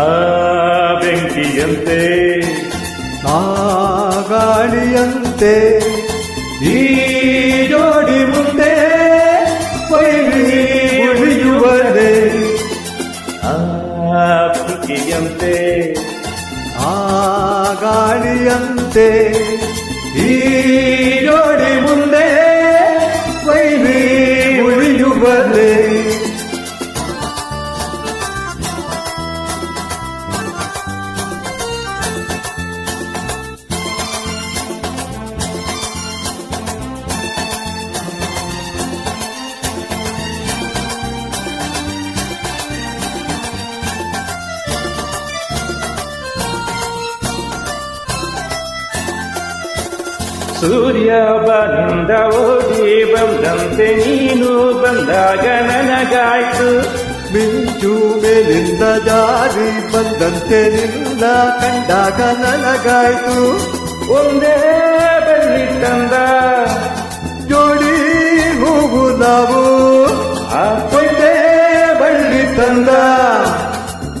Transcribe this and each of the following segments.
ಆ ಬೆಂಕಿಯಂತೆ ನಾಗಾಳಿಯಂತೆ ಈ ಜೋಡಿ ಮುಂದೆ ವೈರಿ ಉಳಿಯುವರೆ ಆ ಬೆಂಕಿಯಂತೆ ಆ ಗಾಳಿಯಂತೆ ಈ ಜೋಡಿ ಮುಂದೆ ಸೂರ್ಯ ಬಂದ ಓದಿ ಬಂದಂತೆ ನೀನು ಬಂದಾಗ ನನಗಾಯ್ತು. ಮಿಂಚು ಮೇಲಿಂದ ಜಾರಿ ಬಂದಂತೆ ನಿನ್ನ ಕಂಡಾಗ ನನಗಾಯ್ತು. ಒಂದೇ ಬೆಳ್ಳಿ ತಂದ. ಜೋಡಿ ಹೂವು ನಾವು. ಆ ಒಂದೇ ಬಳ್ಳಿ ತಂದ.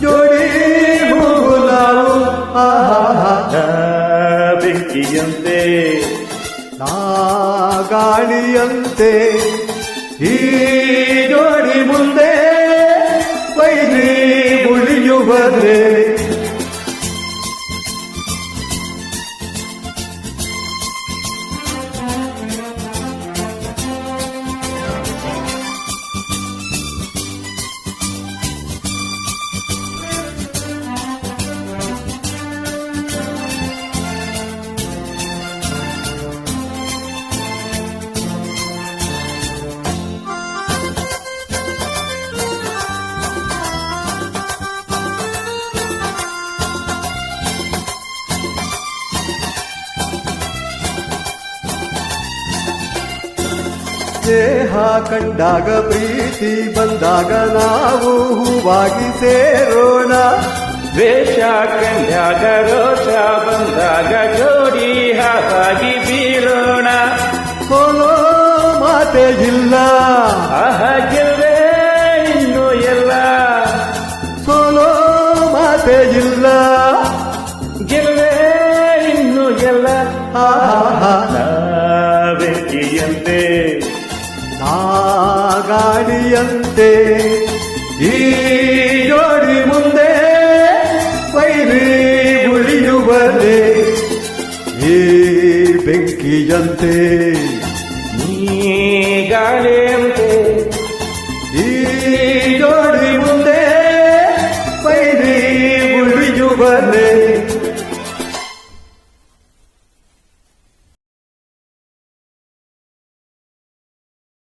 ಜೋಡಿ ಹೂವು ನಾವು. ಆಹಾ ಬೆಂಕಿಯಂತೆ ಗಾಳಿಯಂತೆ ಈ ಜೋಡಿ ಮುಂದೆ ವೈರಿ ಉಳಿಯುವರೆ ದೇಹ ಕಂಡಾಗ ಪ್ರೀತಿ ಬಂದಾಗ ನಾವು ಹೂವಾಗಿ ಸೇರೋಣ. ವೇಷ ಕಂಡಾಗ ರೋಷ ಬಂದಾಗ ಜೋಡಿ ಹಾಗಾಗಿ ಬೀಳೋಣ ಸೋಲೋ ಮಾತೆ ಇಲ್ಲ. ಹಾಗಿಲ್ವೇ ಇನ್ನು ಎಲ್ಲ. ಸೋಲೋ ಮಾತೆ ಇಲ್ಲ. ಗೆಲ್ವೇ ಇನ್ನು ಎಲ್ಲ. ಆಹಾ. ಗಾಳಿಯಂತೆ ಈ ಜೋಡಿ ಮುಂದೆ ಪೈರಿ ಉಳಿಯುವರೆ ಈ ಬೆಂಕಿಯಂತೆ ನೀ ಗಾಳಿಯಂತೆ